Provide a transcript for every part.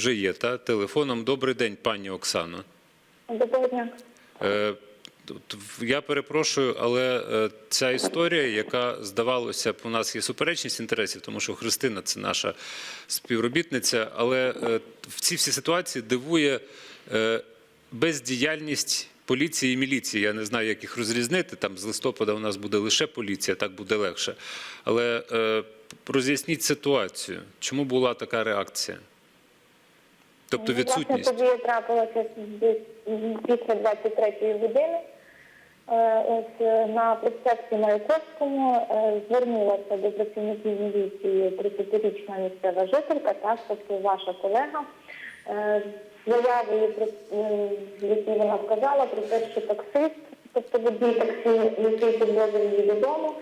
вже є та телефоном. Добрий день, пані Оксано. Доброго дня. Е, Я перепрошую, але е, ця історія, яка здавалося б, у нас є суперечність інтересів, тому що Христина це наша співробітниця. Але е, в цій всій ситуації дивує бездіяльність поліції і міліції. Я не знаю, як їх розрізнити. Там з листопада у нас буде лише поліція, так буде легше. Але роз'ясніть ситуацію, чому була така реакція? Тобто відсутність. Власне, подія трапилася після 23-ї години. Е, Ось е, на проспекті Маяковському е, звернулася до працівників міліції 30-річна місцева жителька, так, тобто ваша колега, заявою, якій вона сказала про те, що таксист, тобто водій таксі, який підвозив її додому,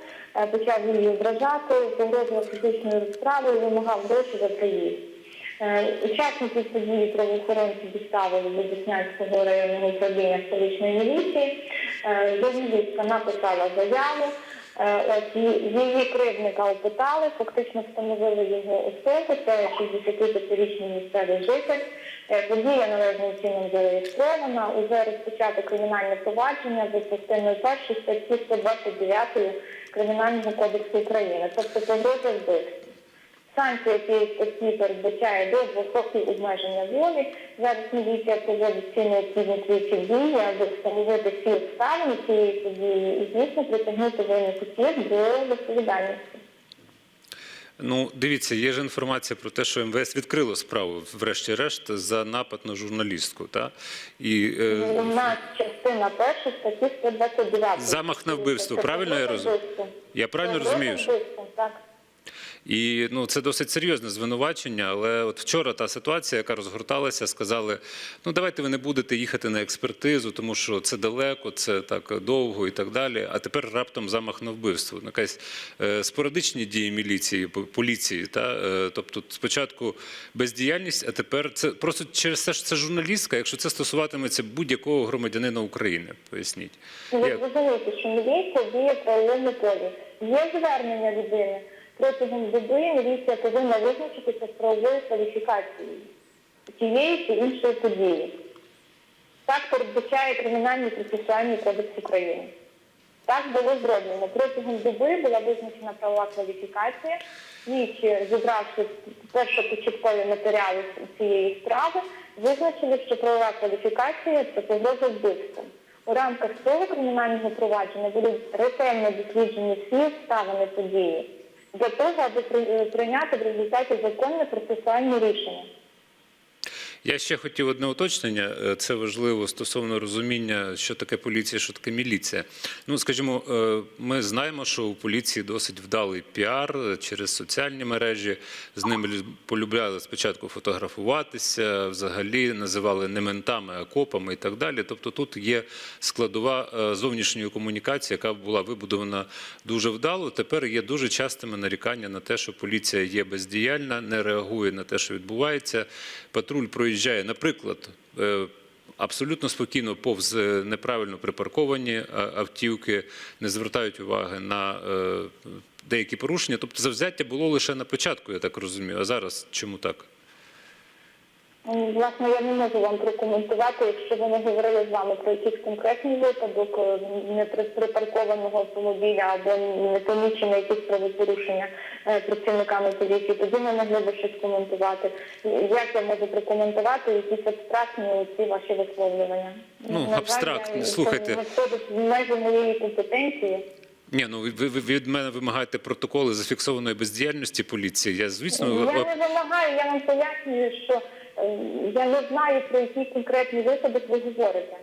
почав її ображати, погрожував фізичною розправою, вимагав гроші за проїзд. Е, Учасників події правоохоронці доставили до Деснянського районного управління столичної міліції. Е, Журналістка написала заяву. Е, її кривдника опитали, фактично встановили його особу. Це 65-річний місцевий житель. Подія належним чином зареєстрована. Уже розпочато кримінальне провадження за частиною першої статті 129 Кримінального кодексу України, тобто погроза вбивства. Санкція цієї статті передбачає до двох років обмеження волі. Зараз міліція проводить всі необхідні слідчі дії, аби встановити всі обставини цієї події і звісно притягнути винних осіб до відповідальності. Ну, дивіться, є ж інформація про те, що МВС відкрило справу, врешті-решт, за напад на журналістку. Та? І, У е, нас частина перша статті 129. Замах на вбивство, правильно я розумію? Я правильно розумію, що-. І ну, це досить серйозне звинувачення, але от вчора та ситуація, яка розгорталася, сказали: ну давайте ви не будете їхати на експертизу, тому що це далеко, це так довго і так далі. А тепер раптом замах на вбивство. Ну, Якась е, спорадичні дії міліції, по- поліції. Та? Е, тобто спочатку бездіяльність, а тепер це просто через те, що це журналістка, якщо це стосуватиметься будь-якого громадянина України. Поясніть. Ви Як? розумієте, що міліція діє правовому полі. Є звернення людини. Протягом доби міліція повинна визначитися з правовою кваліфікацією тієї чи іншої події. Так передбачає Кримінальний процесуальний кодекс України. Так було зроблено. Протягом доби була визначена правова кваліфікація. Слідчі, зібравши першопочаткові матеріали цієї справи, визначили, що правова кваліфікація це погроза вбивством. У рамках цього кримінального провадження будуть ретельно досліджені всі обставини події для того, аби при- прийняти в результаті законне процесуальне рішення. Я ще хотів одне уточнення. Е, Це важливо стосовно розуміння, що таке поліція, що таке міліція. Ну, скажімо, е, ми знаємо, що у поліції досить вдалий піар е, через соціальні мережі. З ними полюбляли спочатку фотографуватися, взагалі називали не ментами, а копами і так далі. Тобто тут є складова зовнішньої комунікації, яка була вибудована дуже вдало. Тепер є дуже частими нарікання на те, що поліція є бездіяльна, не реагує на те, що відбувається. Патруль проїжджає, наприклад. е, Абсолютно спокійно повз неправильно припарковані е, автівки, не звертають уваги на е, деякі порушення. Тобто завзяття було лише на початку, я так розумію. А зараз чому так? Власне, я не можу вам прокоментувати, якщо ви не говорили з вами про якийсь конкретний випадок е, неприпаркованого автомобіля або непомічене якісь правопорушення е, працівниками поліції, тоді ми могли би щось коментувати. Як я можу прокоментувати якісь абстрактні ці ваші висловлювання? Ну, абстрактні, слухайте. В межі моєї компетенції. Ні, ну ви, ви від мене вимагаєте протоколи зафіксованої бездіяльності поліції. Я звісно Я не вимагаю, я вам пояснюю, що е, я не знаю, про які конкретні випадок ви говорите.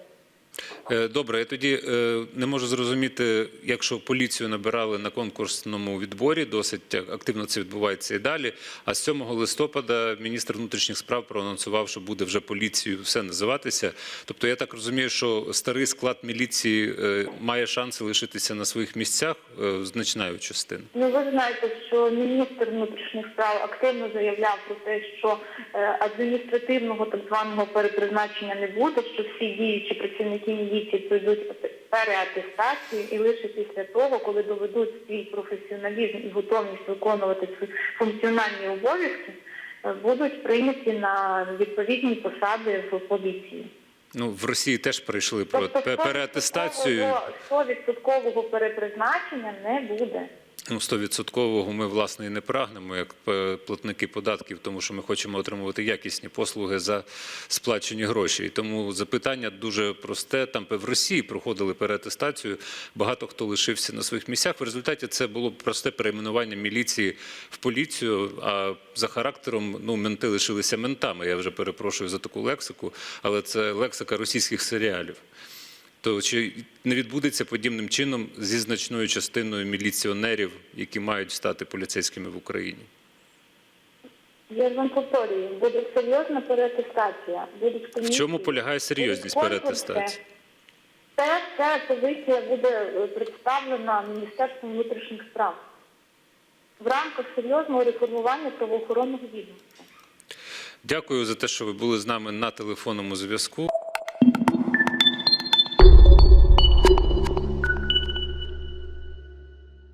Е, Добре, я тоді е, не можу зрозуміти, якщо поліцію набирали на конкурсному відборі, досить активно це відбувається і далі. А з 7 листопада міністр внутрішніх справ проанонсував, що буде вже поліцією все називатися. Тобто я так розумію, що старий склад міліції е, має шанси лишитися на своїх місцях, значна його частина. Ну ви знаєте, що міністр внутрішніх справ активно заявляв про те, що адміністративного так званого перепризначення не буде, що всі діючі працівники міліції пройдуть переатестацію, і лише після того, коли доведуть свій професіоналізм і готовність виконувати свої функціональні обов'язки, е, будуть прийняті на відповідні посади в поліції. Ну в Росії теж прийшли про Тобто пе- переатестацію. 100% перепризначення не буде. Ну, 100% ми власне і не прагнемо як платники податків, тому що ми хочемо отримувати якісні послуги за сплачені гроші. І тому запитання дуже просте. Там в Росії проходили переатестацію. Багато хто лишився на своїх місцях. В результаті це було просте перейменування міліції в поліцію. А за характером ну менти лишилися ментами. Я вже перепрошую за таку лексику, але це лексика російських серіалів. То чи не відбудеться подібним чином зі значною частиною міліціонерів, які мають стати поліцейськими в Україні? Я ж вам повторюю, буде серйозна переатестація. Будуть В чому полягає серйозність переатестації? Це, ця позиція буде е, представлена Міністерством внутрішніх справ в рамках серйозного реформування правоохоронного відомства. Дякую за те, що ви були з нами на телефонному зв'язку.